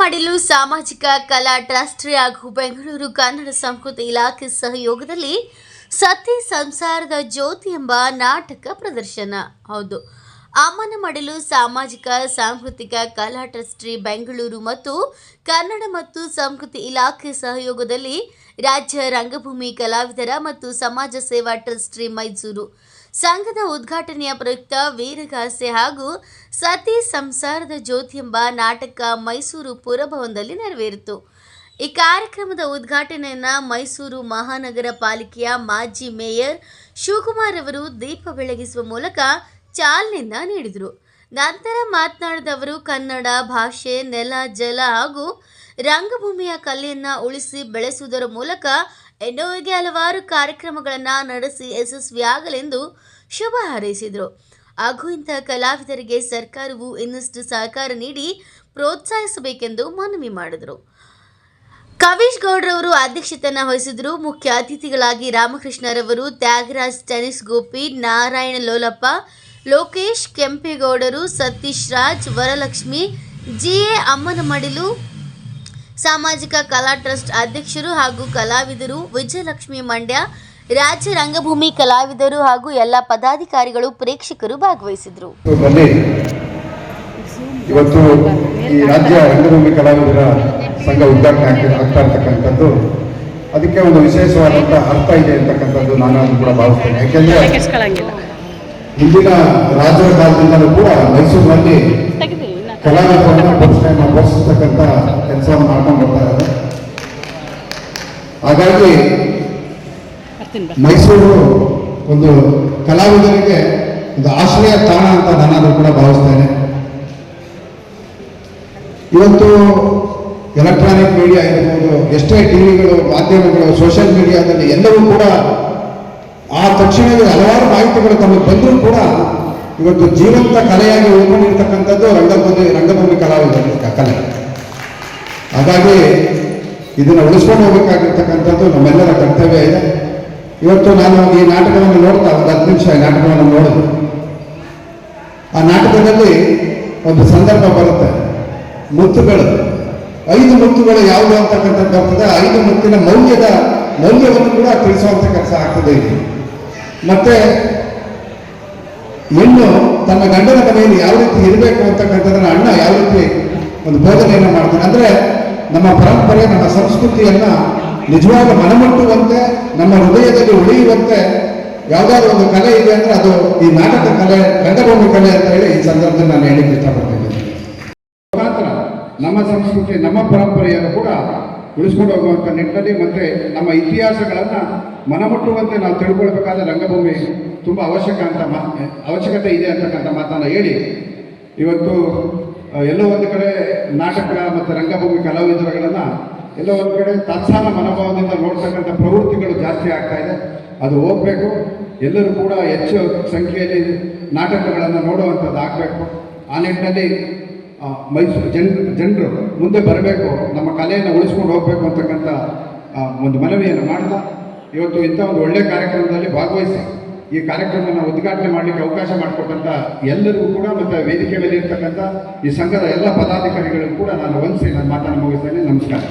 ಮಡಿಲು ಸಾಮಾಜಿಕ ಕಲಾ ಟ್ರಸ್ಟ್ ಹಾಗೂ ಬೆಂಗಳೂರು ಕನ್ನಡ ಸಂಸ್ಕೃತಿ ಇಲಾಖೆ ಸಹಯೋಗದಲ್ಲಿ ಸತಿ ಸಂಸಾರದ ಜ್ಯೋತಿ ಎಂಬ ನಾಟಕ ಪ್ರದರ್ಶನ. ಹೌದು. ಅಮ್ಮನ ಮಾಡಲು ಸಾಮಾಜಿಕ, ಸಾಂಸ್ಕೃತಿಕ, ಕಲಾ ಟ್ರಸ್ಟ್ರಿ ಬೆಂಗಳೂರು ಮತ್ತು ಕನ್ನಡ ಮತ್ತು ಸಂಸ್ಕೃತಿ ಇಲಾಖೆ ಸಹಯೋಗದಲ್ಲಿ ರಾಜ್ಯ ರಂಗಭೂಮಿ ಕಲಾವಿದರ ಮತ್ತು ಸಮಾಜ ಸೇವಾ ಟ್ರಸ್ಟ್ರಿ ಮೈಸೂರು. ಸಂಘದ ಉದ್ಘಾಟನೆಯ ಪ್ರಯುಕ್ತ ವೀರಗಾಸೆ ಹಾಗೂ ಸತಿ ಸಂಸಾರದ ಜ್ಯೋತಿ ಎಂಬ ನಾಟಕ ಮೈಸೂರು ಪುರಭವನದಲ್ಲಿ ನೆರವೇರಿತು. ಈ ಕಾರ್ಯಕ್ರಮದ ಉದ್ಘಾಟನೆಯನ್ನು ಮೈಸೂರು ಮಹಾನಗರ ಪಾಲಿಕೆಯ ಮಾಜಿ ಮೇಯರ್ ಶಿವಕುಮಾರ್ ಅವರು ದೀಪ ಬೆಳಗಿಸುವ ಮೂಲಕ ಚಾಲನೆಯನ್ನ ನೀಡಿದರು. ನಂತರ ಮಾತನಾಡಿದವರು ಕನ್ನಡ ಭಾಷೆ, ನೆಲ, ಜಲ ಹಾಗೂ ರಂಗಭೂಮಿಯ ಕಲೆಯನ್ನು ಉಳಿಸಿ ಬೆಳೆಸುವುದರ ಮೂಲಕ ಎನ್ನುವಿಗೆ ಹಲವಾರು ಕಾರ್ಯಕ್ರಮಗಳನ್ನು ನಡೆಸಿ ಯಶಸ್ವಿಯಾಗಲೆಂದು ಶುಭ ಹಾರೈಸಿದರು. ಹಾಗೂ ಇಂತಹ ಕಲಾವಿದರಿಗೆ ಸರ್ಕಾರವು ಇನ್ನಷ್ಟು ಸಹಕಾರ ನೀಡಿ ಪ್ರೋತ್ಸಾಹಿಸಬೇಕೆಂದು ಮನವಿ ಮಾಡಿದರು. ಕವೀಶ್ ಗೌಡ್ರವರು ಅಧ್ಯಕ್ಷತೆಯನ್ನು ವಹಿಸಿದರು. ಮುಖ್ಯ ಅತಿಥಿಗಳಾಗಿ ರಾಮಕೃಷ್ಣರವರು, ತ್ಯಾಗರಾಜ್ ಟೆನಿಸ್ ಗೋಪಿ, ನಾರಾಯಣ ಲೋಲಪ್ಪ ಲೋಕೇಶ್ ಕೆಂಪೇಗೌಡರು ಸತೀಶ್ ರಾಜ್ ವರಲಕ್ಷ್ಮಿ ಜಿಎ ಅಮ್ಮನ ಮಡಿಲು ಸಾಮಾಜಿಕ ಕಲಾ ಟ್ರಸ್ಟ್ ಅಧ್ಯಕ್ಷರು ಹಾಗೂ ಕಲಾವಿದರು ವಿಜಯಲಕ್ಷ್ಮಿ ಮಂಡ್ಯ ರಾಜ್ಯ ರಂಗಭೂಮಿ ಕಲಾವಿದರು ಹಾಗೂ ಎಲ್ಲ ಪದಾಧಿಕಾರಿಗಳು ಪ್ರೇಕ್ಷಕರು ಭಾಗವಹಿಸಿದರು ಇವತ್ತು ಈ ರಾಜ್ಯ ರಂಗಭೂಮಿ ಕಲಾವಿದರ ಸಂಘ ಉದ್ಘಾಟನೆ ಆಗ್ತಾ ಇರ್ತಕ್ಕಂಥದ್ದು. ಅದಕ್ಕೆ ಒಂದು ವಿಶೇಷವಾದಂಥ ಅರ್ಥ ಇದೆ ಅಂತಕ್ಕಂಥದ್ದು ನಾನು ಅದು ಕೂಡ ಭಾವಿಸ್ತೇನೆ. ಯಾಕೆಂದ್ರೆ ಹಿಂದಿನ ರಾಜರ ಕಾಲದಿಂದಲೂ ಕೂಡ ಮೈಸೂರಿನಲ್ಲಿ ಕಲಾವಿದರನ್ನು ಪೋಷಣೆಯನ್ನು ಪ್ರೋತ್ಸಾಹ ಕೆಲಸ ಕೆಲಸವನ್ನು ಮಾಡ್ಕೊಂಡು ಬರ್ತಾ ಇದ್ದಾರೆ. ಹಾಗಾಗಿ ಮೈಸೂರು ಒಂದು ಕಲಾವಿದರಿಗೆ ಒಂದು ಆಶ್ರಯ ತಾಣ ಅಂತ ನಾನಾದರೂ ಕೂಡ ಭಾವಿಸ್ತೇನೆ. ಇವತ್ತು ಎಲೆಕ್ಟ್ರಾನಿಕ್ ಮೀಡಿಯಾ ಇರ್ಬೋದು ಎಷ್ಟೇ ಟಿವಿಗಳು ಮಾಧ್ಯಮಗಳು ಸೋಷಿಯಲ್ ಮೀಡಿಯಾದಲ್ಲಿ ಎಲ್ಲವೂ ಕೂಡ ಆ ತಕ್ಷಣವೇ ಹಲವಾರು ಕೂಡ ಇವತ್ತು ಜೀವಂತ ಕಲೆಯಾಗಿ ಉಳ್ಕೊಂಡಿರ್ತಕ್ಕಂಥದ್ದು ರಂಗಭೂಮಿ ರಂಗಭೂಮಿ ಕಲಾವಿದರ ಕಲೆ. ಹಾಗಾಗಿ ಇದನ್ನು ಉಳಿಸ್ಕೊಂಡು ಹೋಗಬೇಕಾಗಿರ್ತಕ್ಕಂಥದ್ದು ನಮ್ಮೆಲ್ಲರ ಕರ್ತವ್ಯ ಇದೆ. ಇವತ್ತು ನಾನು ಈ ನಾಟಕವನ್ನು ನೋಡ್ತಾ ಒಂದು ಹತ್ತು ನಿಮಿಷ ಈ ನಾಟಕವನ್ನು ನೋಡಿದೆ. ಆ ನಾಟಕದಲ್ಲಿ ಒಂದು ಸಂದರ್ಭ ಬರುತ್ತೆ. ಮುತ್ತುಗಳು ಐದು ಮುತ್ತುಗಳು ಯಾವುದು ಅಂತಕ್ಕಂಥದ್ದು ಬರ್ತದೆ. ಐದು ಮುತ್ತಿನ ಮೌಲ್ಯದ ಮೌಲ್ಯವನ್ನು ಕೂಡ ತಿಳಿಸುವಂಥ ಕೆಲಸ ಆಗ್ತದೆ ಇಲ್ಲಿ. ಮತ್ತೆ ಹೆಣ್ಣು ತನ್ನ ಗಂಡನ ಮನೆಯಲ್ಲಿ ಯಾವ ರೀತಿ ಇರಬೇಕು ಅಂತಕ್ಕಂಥದ್ದನ್ನು ಅಣ್ಣ ಯಾವ ರೀತಿ ಒಂದು ಬೋಧನೆಯನ್ನು ಮಾಡ್ತಾನೆ. ಅಂದರೆ ನಮ್ಮ ಪರಂಪರೆ, ನಮ್ಮ ಸಂಸ್ಕೃತಿಯನ್ನು ನಿಜವಾಗ ಮನಮುಟ್ಟುವಂತೆ, ನಮ್ಮ ಹೃದಯದಲ್ಲಿ ಉಳಿಯುವಂತೆ ಯಾವುದಾದ್ರು ಒಂದು ಕಲೆ ಇದೆ ಅಂದರೆ ಅದು ಈ ನಾಟಕ ಕಲೆ, ರಂಗಭೂಮಿ ಕಲೆ ಅಂತ ಹೇಳಿ ಈ ಸಂದರ್ಭದಲ್ಲಿ ನಾನು ಹೇಳಿಕ್ಕೆ ಇಷ್ಟಪಡ್ತೇನೆ. ಮುಖಾಂತರ ನಮ್ಮ ಸಂಸ್ಕೃತಿ, ನಮ್ಮ ಪರಂಪರೆಯನ್ನು ಕೂಡ ಉಳಿಸ್ಕೊಂಡು ಹೋಗುವಂಥ ನಿಟ್ಟಿನಲ್ಲಿ ಮತ್ತೆ ನಮ್ಮ ಇತಿಹಾಸಗಳನ್ನ ಮನಮುಟ್ಟುವಂತೆ ನಾವು ತಿಳ್ಕೊಳ್ಬೇಕಾದ ರಂಗಭೂಮಿ ತುಂಬ ಅವಶ್ಯಕ ಅಂತ ಮಾ ಅವಶ್ಯಕತೆ ಇದೆ ಅಂತಕ್ಕಂಥ ಮಾತನ್ನು ಹೇಳಿ. ಇವತ್ತು ಎಲ್ಲೋ ಒಂದು ಕಡೆ ನಾಟಕ ಮತ್ತು ರಂಗಭೂಮಿ ಕಲಾವಿದರುಗಳನ್ನು ಎಲ್ಲೋ ಒಂದು ಕಡೆ ತತ್ಸಾನ ಮನೋಭಾವದಿಂದ ನೋಡ್ತಕ್ಕಂಥ ಪ್ರವೃತ್ತಿಗಳು ಜಾಸ್ತಿ ಆಗ್ತಾ ಇದೆ. ಅದು ಹೋಗ್ಬೇಕು. ಎಲ್ಲರೂ ಕೂಡ ಹೆಚ್ಚು ಸಂಖ್ಯೆಯಲ್ಲಿ ನಾಟಕಗಳನ್ನು ನೋಡುವಂಥದ್ದು ಆಗಬೇಕು. ಆ ನಿಟ್ಟಿನಲ್ಲಿ ಮೈಸೂರು ಜನ, ಜನರು ಮುಂದೆ ಬರಬೇಕು. ನಮ್ಮ ಕಲೆಯನ್ನು ಉಳಿಸ್ಕೊಂಡು ಹೋಗಬೇಕು ಅಂತಕ್ಕಂಥ ಒಂದು ಮನವಿಯನ್ನು ಮಾಡ್ತಾ ಇವತ್ತು ಇಂಥ ಒಂದು ಒಳ್ಳೆಯ ಕಾರ್ಯಕ್ರಮದಲ್ಲಿ ಭಾಗವಹಿಸಿ ಈ ಕಾರ್ಯಕ್ರಮವನ್ನು ಉದ್ಘಾಟನೆ ಮಾಡಲಿಕ್ಕೆ ಅವಕಾಶ ಮಾಡಿಕೊಟ್ಟಂಥ ಎಲ್ಲರಿಗೂ ಕೂಡ ಮತ್ತು ವೇದಿಕೆ ಮೇಲೆ ಇರ್ತಕ್ಕಂಥ ಈ ಸಂಘದ ಎಲ್ಲ ಪದಾಧಿಕಾರಿಗಳಿಗೂ ಕೂಡ ನಾನು ವಂದಿಸಿ ನನ್ನ ಮಾತನ್ನು ಮುಗಿಸ್ತೇನೆ. ನಮಸ್ಕಾರ.